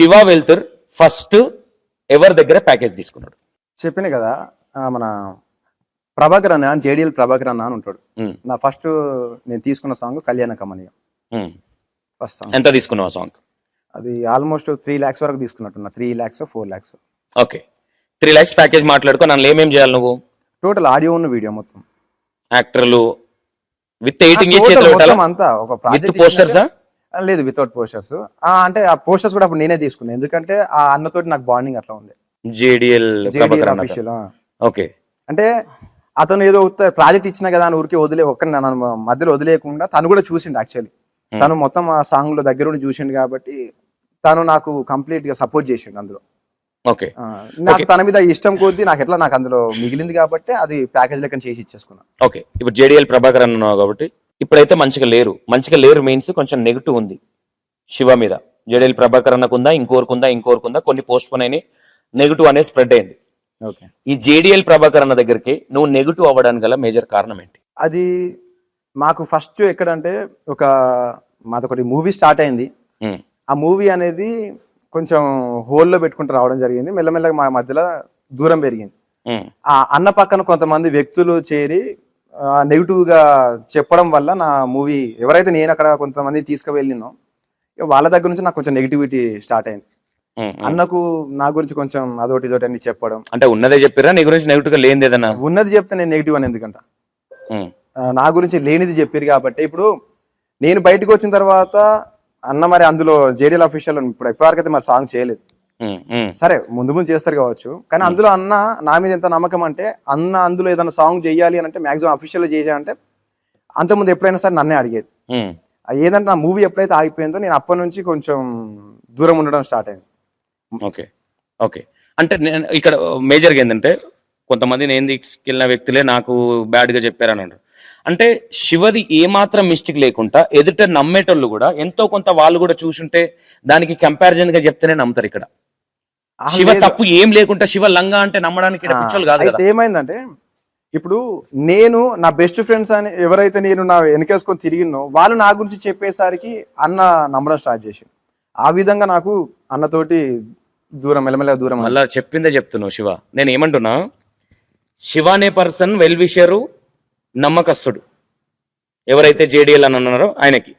Shiva వెల్తుర్ first ఎవరి దగ్గర package తీసుకున్నాడు? చెప్పిన కదా మన ప్రభాకర్ అన్న జేడిఎల్ ప్రభాకర్ అన్న అని ఉంటాడు. నా ఫస్ట్ నేను తీసుకున్న song Kalyana Kamaneeyam. First song. ఎంత తీసుకున్నావు సాంగ్? అది ఆల్మోస్ట్ త్రీ ల్యాక్స్ వరకు తీసుకున్నట్టున్నా. Three lakhs four lakhs. Okay. Three lakhs package మాట్లాడుకో నన్ను ఏమేం చేయాలి నువ్వు? టోటల్ ఆడియో ఉన్న వీడియో మొత్తం. యాక్టర్లు విత్ ఎయిటింగ్ అంతా ఒక విత్ ప్రాజెక్ట్ పోస్టర్సా? లేదు వితౌట్ పోస్టర్స్ అంటే ఆ పోస్టర్స్ కూడా అప్పుడు నేనే తీసుకున్నాను ఎందుకంటే ఆ అన్నతోటి నాకు బాండింగ్ అట్లా ఉంది. జేడిఎల్ అఫీషియల్ ఓకే అంటే అతను ఏదో ప్రాజెక్ట్ ఇచ్చినా కదా అని ఊరికే వదిలే ఒక్క మధ్యలో వదిలేయకుండా తను కూడా చూసిండు యాక్చువల్లీ Hmm. తను మొత్తం ఆ సాంగ్లో దగ్గర ఉండి చూసిండు కాబట్టి తను నాకు కంప్లీట్గా సపోర్ట్ చేసిండు అందులో. ఓకే నాకు తన మీద ఇష్టం కొద్దీ నాకు ఎట్లా నాకు అందులో మిగిలింది కాబట్టి అది ప్యాకేజ్ లెక్క చేసి ఇచ్చేసుకున్నా. ఓకే ఇప్పుడు జేడిఎల్ ప్రభాకర్ అన్న ఉన్నావు కాబట్టి ఇప్పుడైతే మంచిగా లేరు. మంచిగా లేరు మీన్స్ కొంచెం నెగిటివ్ ఉంది. శివ మీద. జేడిఎల్ ప్రభాకర్ అన్నకు ఉందా ఇంకోరికి ఉందా ఇంకోరికి ఉందా కొన్ని పోస్ట్ పోన్ అయినాయి. నెగిటివ్ అనేది స్ప్రెడ్ అయింది. ఓకే. ఈ జేడిఎల్ ప్రభాకర్ అన్న దగ్గరికి నువ్వు నెగిటివ్ అవ్వడానికి గల మేజర్ కారణం ఏంటి? అది మాకు ఫస్ట్ ఎక్కడంటే ఒక మాదొకటి మూవీ స్టార్ట్ అయింది. ఆ మూవీ అనేది కొంచెం హోల్లో పెట్టుకుంటూ రావడం జరిగింది. మెల్లమెల్లగా మా మధ్యలో దూరం పెరిగింది. ఆ అన్న పక్కన కొంతమంది వ్యక్తులు చేరి నెగిటివ్గా చెప్పడం వల్ల నా మూవీ ఎవరైతే నేను అక్కడ కొంతమంది తీసుకువెళ్ళినో వాళ్ళ దగ్గర నుంచి నాకు కొంచెం నెగిటివిటీ స్టార్ట్ అయింది. అన్నకు నా గురించి కొంచెం అదొకటి ఇదొకటి అని చెప్పడం. అంటే ఉన్నదే చెప్పిరా నీ గురించి నెగిటివ్గా లేనిది ఏదన్నా ఉన్నది చెప్తే నేను నెగిటివ్ అని ఎందుకంట? నా గురించి లేనిది చెప్పారు కాబట్టి ఇప్పుడు నేను బయటకు వచ్చిన తర్వాత అన్న మరి అందులో జేడిఎల్ అఫీషియల్ ఇప్పుడు ఎప్పటివరకైతే మరి సాంగ్ చేయలేదు. సరే ముందు ముందు చేస్తారు కావచ్చు. కానీ అందులో అన్న నా మీద ఎంత నమ్మకం అంటే అన్న అందులో ఏదైనా సాంగ్ చేయాలి అని అంటే మాక్సిమం అఫీషియల్ చేయాలంటే అంతకుముందు ఎప్పుడైనా సరే నన్నే అడిగేది. ఏదంటే నా మూవీ ఎప్పుడైతే ఆగిపోయిందో నేను అప్పటి నుంచి కొంచెం దూరం ఉండడం స్టార్ట్ అయింది. Okay okay. అంటే నేను ఇక్కడ మేజర్గా ఏంటంటే కొంతమంది నేను తీసుకెళ్ళిన వ్యక్తులే నాకు బ్యాడ్గా చెప్పారని అంటారు. అంటే శివది ఏమాత్రం మిస్టేక్ లేకుండా ఎదుట నమ్మేటోళ్ళు కూడా ఎంతో కొంత వాళ్ళు కూడా చూసుంటే దానికి కంపారిజన్గా చెప్తేనే నమ్ముతారు ఇక్కడ. శివ. తప్పు ఏం లేకుండా శివ లంగా అంటే నమ్మడానికి ఇక్కడ పిచ్చోళ్ళు కాదు కదా అయితే ఏమైందంటే ఇప్పుడు నేను నా బెస్ట్ ఫ్రెండ్స్ అని ఎవరైతే నేను నా వెనకేసుకొని తిరిగినో వాళ్ళు నా గురించి చెప్పేసరికి అన్న నమ్మడం స్టార్ట్ చేసి ఆ విధంగా నాకు అన్నతోటి దూరం మెల్లమెల్లగా దూరం. మళ్ళా చెప్పిందే చెప్తున్నావు శివ నేను ఏమంటున్నా శివ అనే పర్సన్ వెల్ విషరు నమ్మకస్తుడు ఎవరైతే జేడిఎల్ అని అన్నారో ఆయనకి.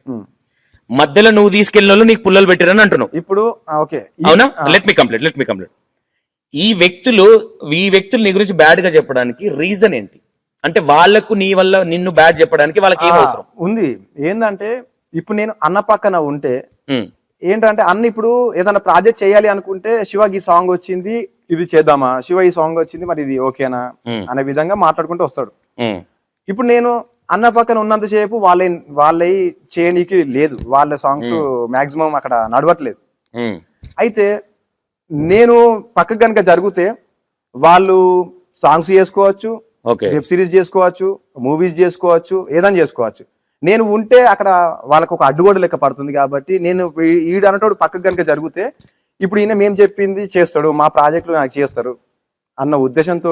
మధ్యలో నువ్వు తీసుకెళ్ళిన వాళ్ళు నీకు పుల్లలు పెట్టారని అంటున్నావు. ఇప్పుడు ఓకే. అవునా? Let me complete let me complete ఈ వ్యక్తులు ఈ వ్యక్తులు నీ గురించి బ్యాడ్గా చెప్పడానికి రీజన్ ఏంటి? అంటే వాళ్ళకు నీ వల్ల నిన్ను బ్యాడ్ చెప్పడానికి వాళ్ళకి ఏం అవసరం? ఉంది. ఏంటంటే ఇప్పుడు నేను అన్న పక్కన ఉంటే ఏంటంటే అన్న ఇప్పుడు ఏదైనా ప్రాజెక్ట్ చేయాలి అనుకుంటే శివకి ఈ సాంగ్ వచ్చింది ఇది చేద్దామా? శివ ఈ సాంగ్ వచ్చింది మరి ఇది ఓకేనా? అనే విధంగా మాట్లాడుకుంటూ వస్తాడు. ఇప్పుడు నేను అన్న పక్కన ఉన్నంతసేపు వాళ్ళ వాళ్ళ చేయనీకి లేదు. వాళ్ళ సాంగ్స్ మాక్సిమం అక్కడ నడవట్లేదు. అయితే నేను పక్కకు కనుక జరిగితే వాళ్ళు సాంగ్స్ చేసుకోవచ్చు వెబ్ సిరీస్ చేసుకోవచ్చు మూవీస్ చేసుకోవచ్చు ఏదైనా చేసుకోవచ్చు. నేను ఉంటే అక్కడ వాళ్ళకు ఒక అడ్డుగోడ లెక్క పడుతుంది కాబట్టి నేను ఈడు అన్నటోడు పక్కకు కనుక జరిగితే ఇప్పుడు ఈయన మేము చెప్పింది చేస్తాడు మా ప్రాజెక్టులు నాకు చేస్తారు. అన్న ఉద్దేశంతో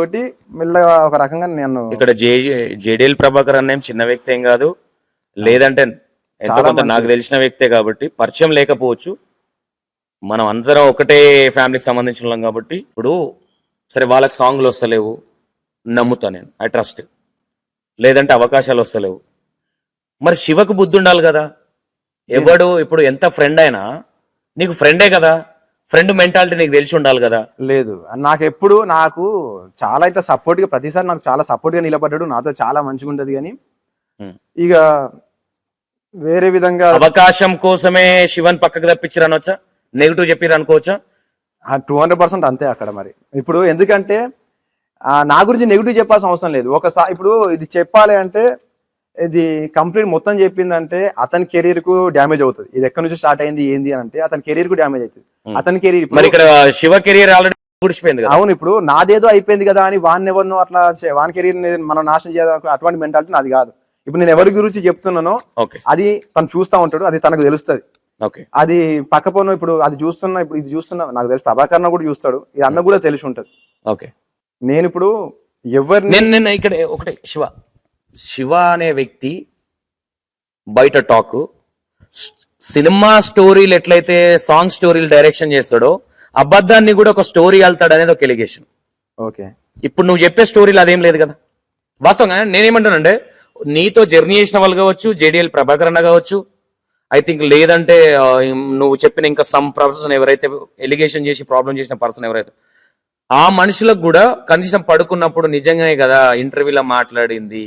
మెల్లగా ఒక రకంగా నేను ఇక్కడ జే జేడిఎల్ ప్రభాకర్ అన్న ఏం చిన్న వ్యక్తి ఏం కాదు. లేదంటే ఎంతో కొంత నాకు తెలిసిన వ్యక్తే కాబట్టి పరిచయం లేకపోవచ్చు. మనం అందరం ఒకటే ఫ్యామిలీకి సంబంధించిన వాళ్ళం కాబట్టి ఇప్పుడు సరే వాళ్ళకి సాంగ్లు వస్తలేవు నమ్ముతా నేను ఐ ట్రస్ట్. లేదంటే అవకాశాలు వస్తలేవు. మరి శివకు బుద్ధి ఉండాలి కదా. ఎవడు ఇప్పుడు ఎంత ఫ్రెండ్ అయినా నీకు ఫ్రెండే కదా. ఫ్రెండ్ మెంటాలిటీ నీకు తెలిసి ఉండాలి కదా. లేదు. నాకు ఎప్పుడు నాకు చాలా ఇట్లా సపోర్ట్గా ప్రతిసారి నాకు చాలా సపోర్ట్గా నిలబడ్డాడు. నాతో చాలా మంచిగా ఉంటది కానీ. ఇక వేరే విధంగా అవకాశం కోసమే శివన్ పక్కకు తప్పించారు అనొచ్చా? నెగిటివ్ చెప్పిర్రు అనుకోవచ్చా? టూ హండ్రెడ్ పర్సెంట్ అంతే అక్కడ మరి. ఇప్పుడు ఎందుకంటే నా గురించి నెగిటివ్ చెప్పాల్సిన అవసరం లేదు. ఒకసారి ఇప్పుడు ఇది చెప్పాలి అంటే ఇది కంప్లీట్ మొత్తం చెప్పిందంటే అతని కెరీర్కు డ్యామేజ్ అవుతుంది. ఇది ఎక్కడి నుంచి స్టార్ట్ అయింది ఏంది అని అంటే అతని కెరీర్కు డ్యామేజ్ అవుతుంది. అతని కెరీర్ మరి ఇక్కడ శివ కెరియర్ ఆల్రెడీ గుడిచిపోయింది కదా? అవును ఇప్పుడు నాదేదో అయిపోయింది కదా అని వాన్ ఎవరినో అట్లా వాన్ కెరీర్ మనం నాశనం చేయాలనుకో అటువంటి మెంటాలిటీ నాది కాదు. ఇప్పుడు నేను ఎవరి గురించి చెప్తున్నానో అది తను చూస్తా ఉంటాడు అది తనకు తెలుస్తుంది. ఓకే. అది పక్కపోను ఇప్పుడు అది చూస్తున్నా ఇప్పుడు ఇది చూస్తున్నా నాకు తెలిసి ప్రభాకర్ కూడా చూస్తాడు ఈ అన్న కూడా తెలిసి ఉంటది. ఓకే. నేను ఇప్పుడు ఎవరిని నేను నేను ఇక్కడ ఒకటే శివ. శివ అనే వ్యక్తి బయట టాక్ సినిమా స్టోరీలు ఎట్లయితే సాంగ్ స్టోరీలు డైరెక్షన్ చేస్తాడో అబద్ధాన్ని కూడా ఒక స్టోరీ వెళ్తాడు అనేది ఒక ఎలిగేషన్ ఓకే. ఇప్పుడు నువ్వు చెప్పే స్టోరీలు అదేం లేదు కదా. వాస్తవంగా నేనేమంటానంటే నీతో జర్నీ చేసిన వాళ్ళు కావచ్చు జేడిఎల్ ప్రభాకర్ అన్న కావచ్చు ఐ థింక్ లేదంటే నువ్వు చెప్పిన ఇంకా సమ్ పర్సన్ ఎవరైతే ఎలిగేషన్ చేసి ప్రాబ్లం చేసిన పర్సన్ ఎవరైతే ఆ మనుషులకు కూడా కనీసం పడుకున్నప్పుడు నిజంగానే కదా ఇంటర్వ్యూలో మాట్లాడింది.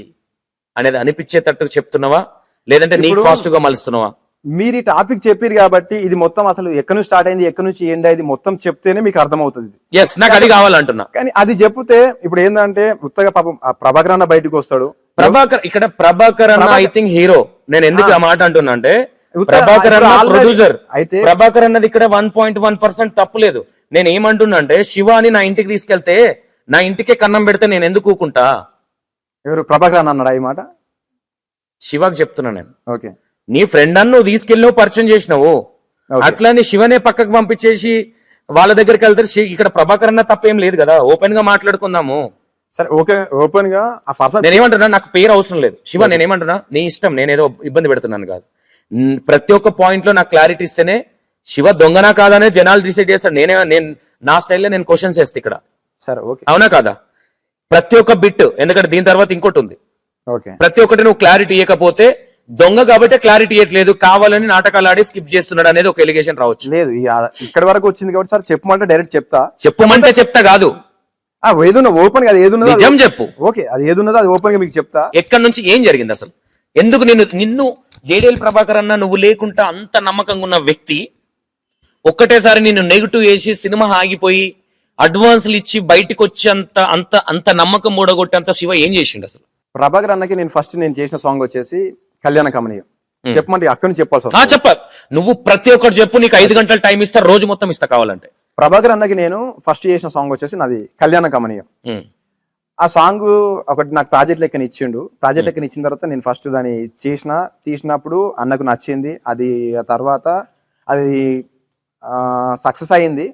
అనేది అనిపించేటట్టు చెప్తున్నావా? లేదంటే నీకు ఫాస్ట్గా మలుస్తున్నావా? మీరు ఈ టాపిక్ చెప్పారు కాబట్టి ఇది మొత్తం అసలు ఎక్కడి నుంచి స్టార్ట్ అయింది ఎక్కడి నుంచి ఎండ్ అయింది మొత్తం చెప్తేనే మీకు అర్థమవుతుంది. ఎస్ నాకు అది కావాలంటున్నా. కానీ అది చెప్తే ఇప్పుడు ఏంటంటే ఉత్తగా పాపం ప్రభాకర్ అన్న బయటకు వస్తాడు. ప్రభాకర్ ఇక్కడ ప్రభాకర్ అన్న ఐ థింక్ హీరో నేను ఎందుకు ఆ. మాట అంటున్నా అంటే ప్రభాకర్ అన్న ప్రొడ్యూసర్ అయితే ప్రభాకర్ అన్నది ఇక్కడ వన్ పాయింట్ వన్ పర్సెంట్ తప్పులేదు నేను ఏమంటున్నా అంటే శివ అని నా ఇంటికి తీసుకెళ్తే నా ఇంటికే కన్నం పెడితే నేను ఎందుకు ఊకుంటా? ఎవరు ప్రభాకర్ అన్న అన్నాడు ఈ మాట? శివకి చెప్తున్నా నేను. ఓకే. నీ ఫ్రెండ్ అన్న నువ్వు తీసుకెళ్ళినావు పరిచయం చేసినావు. Okay. అట్లా నీ శివనే పక్కకు పంపించేసి వాళ్ళ దగ్గరికి వెళ్తే శి- ఇక్కడ ప్రభాకర్ అన్న తప్పేం లేదు కదా ఓపెన్గా మాట్లాడుకుందాము. సరే ఓకే ఓపెన్గా ఆ పర్సన్ నేనేమంటున్నా నాకు పేరు అవసరం లేదు. శివ నేనేమంటున్నా నీ ఇష్టం నేనేదో ఇబ్బంది పెడుతున్నాను కాదు. ప్రతి ఒక్క పాయింట్లో నాకు క్లారిటీ ఇస్తేనే శివ దొంగనా కాదనే జనాలు డిసైడ్ చేస్తాడు. నేనే నేను నా స్టైల్లో నేను క్వశ్చన్స్ వేస్తా ఇక్కడ. సరే ఓకే. అవునా కాదా? ప్రతి ఒక్క బిట్ ఎందుకంటే దీని తర్వాత ఇంకోటి ఉంది. ఓకే. ప్రతి ఒక్కటి నువ్వు క్లారిటీ ఇవ్వకపోతే దొంగ కాబట్టి క్లారిటీ ఇవ్వట్లేదు కావాలని నాటకాలు ఆడి స్కిప్ చేస్తున్నాడు అనేది ఒక ఎలిగేషన్ రావచ్చు. లేదు ఇక్కడ వరకు వచ్చింది కాబట్టి సార్ చెప్పమంటే డైరెక్ట్ చెప్తా. చెప్పమంటే చెప్తా కాదు. ఏదున్నా ఓపెన్ అది ఏది ఉన్నదో నిజం చెప్పు. ఓకే అది ఏది ఉన్నదో అది ఓపెన్గా మీకు చెప్తా. ఎక్కడి నుంచి ఏం జరిగింది అసలు? ఎందుకు నిన్ను నిన్ను జేడిఎల్ ప్రభాకర్ అన్న నువ్వు లేకుంటా అంత నమ్మకంగా ఉన్న వ్యక్తి ఒక్కటేసారి నిన్ను నెగిటివ్ వేసి సినిమా ఆగిపోయి అడ్వాన్స్లు ఇచ్చి బయటికి వచ్చి అంత అంత అంత నమ్మకం మూడగొట్టేంత శివ ఏం చేసిండు అసలు? ప్రభాకర్ అన్నకి నేను ఫస్ట్ నేను చేసిన సాంగ్ వచ్చేసి కళ్యాణ కమనీయం. చెప్పమంటే అక్కడి నుంచి చెప్పాల్సి చెప్ప. నువ్వు ప్రతి ఒక్కటి చెప్పు నీకు ఐదు గంటల టైం ఇస్తా రోజు మొత్తం ఇస్తా కావాలంటే. ప్రభాకర్ అన్నకి నేను ఫస్ట్ చేసిన సాంగ్ వచ్చేసి నాది కళ్యాణ కమనీయం. ఆ సాంగ్ ఒకటి నాకు ప్రాజెక్ట్ లెక్కన ఇచ్చిండు. ప్రాజెక్ట్ లెక్కన ఇచ్చిన తర్వాత నేను ఫస్ట్ దాన్ని చేసిన తీసినప్పుడు అన్నకు నచ్చింది. అది ఆ తర్వాత అది సక్సెస్ అయింది.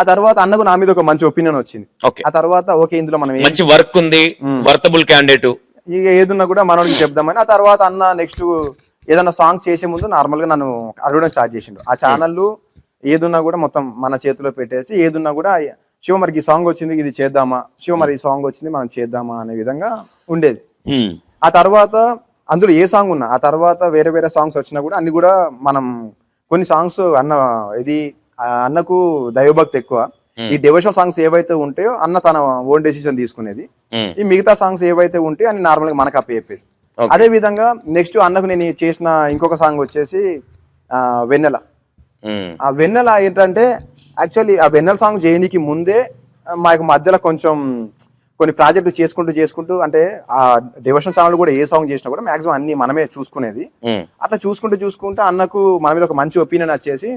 ఆ తర్వాత అన్నకు నా మీద ఒక మంచి ఒపీనియన్ వచ్చింది. ఆ తర్వాత ఓకే ఇందులో మనం మంచి వర్క్ ఉంది వర్తబుల్ క్యాండిడేట్ ఇక ఏదున్నా కూడా మనోడికి చెప్దామని ఆ తర్వాత అన్న నెక్స్ట్ ఏదైనా సాంగ్ చేసే ముందు నార్మల్గా నన్ను అడగడం స్టార్ట్ చేసిండు. ఆ ఛానల్ ఏదున్నా కూడా మొత్తం మన చేతిలో పెట్టేసి ఏదున్నా కూడా శివ మరి ఈ సాంగ్ వచ్చింది ఇది చేద్దామా శివ మరి ఈ సాంగ్ వచ్చింది మనం చేద్దామా అనే విధంగా ఉండేది. ఆ తర్వాత అందులో ఏ సాంగ్ ఉన్నా ఆ తర్వాత వేరే వేరే సాంగ్స్ వచ్చినా కూడా అన్ని కూడా మనం కొన్ని సాంగ్స్ అన్న ఇది అన్నకు దైవభక్తి ఎక్కువ. ఈ డెవోషన్ సాంగ్స్ ఏవైతే ఉంటాయో అన్న తన ఓన్ డెసిషన్ తీసుకునేది. ఈ మిగతా సాంగ్స్ ఏవైతే ఉంటాయో అని నార్మల్గా మనకు అప్ప చెప్పేది. అదే విధంగా నెక్స్ట్ అన్నకు నేను చేసిన ఇంకొక సాంగ్ వచ్చేసి ఆ, వెన్నెల. ఆ వెన్నెల ఏంటంటే యాక్చువల్లీ ఆ వెన్నెల సాంగ్ చేయడానికి ముందే మాకు మధ్యలో కొంచెం కొన్ని ప్రాజెక్టులు చేసుకుంటూ చేసుకుంటూ అంటే ఆ డివోషన్ ఛానల్ కూడా ఏ సాంగ్ చేసినా కూడా మాక్సిమం అన్ని మనమే చూసుకునేది. అట్లా చూసుకుంటూ చూసుకుంటూ అన్నకు మన మీద ఒక మంచి ఒపీనియన్ వచ్చేసి